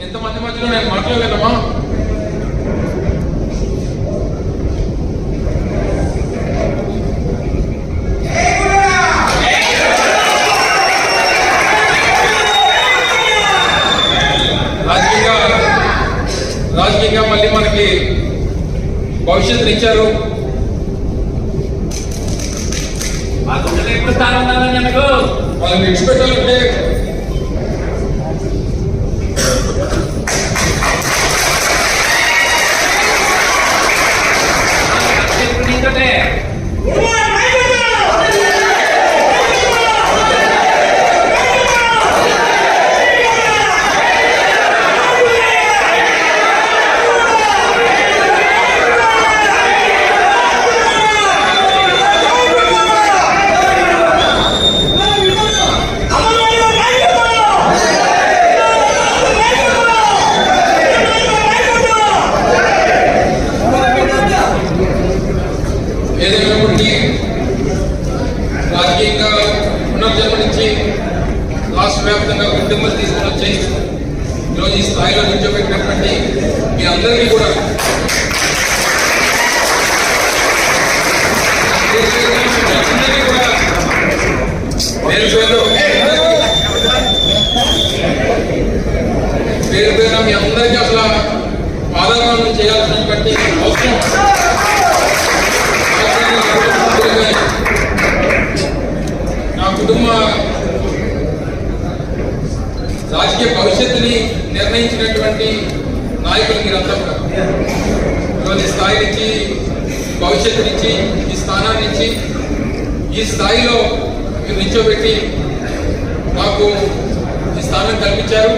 ఎంతమంది మధ్యలో నేను మాట్లాడలేదమ్మా రాజకీయంగా మళ్ళీ మనకి భవిష్యత్తుని ఇచ్చారు. వాళ్ళని విడిచిపెట్టాలంటే ఏదైనప్పటికీ రాజకీయంగా పునర్జన్మనించి రాష్ట్ర వ్యాప్తంగా కుటుంబాలు తీసుకుని వచ్చి ఈరోజు ఈ స్థాయిలో నిల్చోబెట్టినటువంటి మీ అందరికీ కూడా మీ అందరికీ కూడా పేరు పేరు పేరు పేరు మీ అందరికీ అసలు పాదాలను చేయాల్సినటువంటి అవసరం. కుటుంబ రాజకీయ భవిష్యత్తుని నిర్ణయించినటువంటి నాయకులు మీరంతా కూడా. ఈరోజు స్థాయి నుంచి భవిష్యత్తునిచ్చి ఈ స్థానాన్ని నుంచి ఈ స్థాయిలో మీరు నిల్చోబెట్టి మాకు ఈ స్థానం కల్పించారు.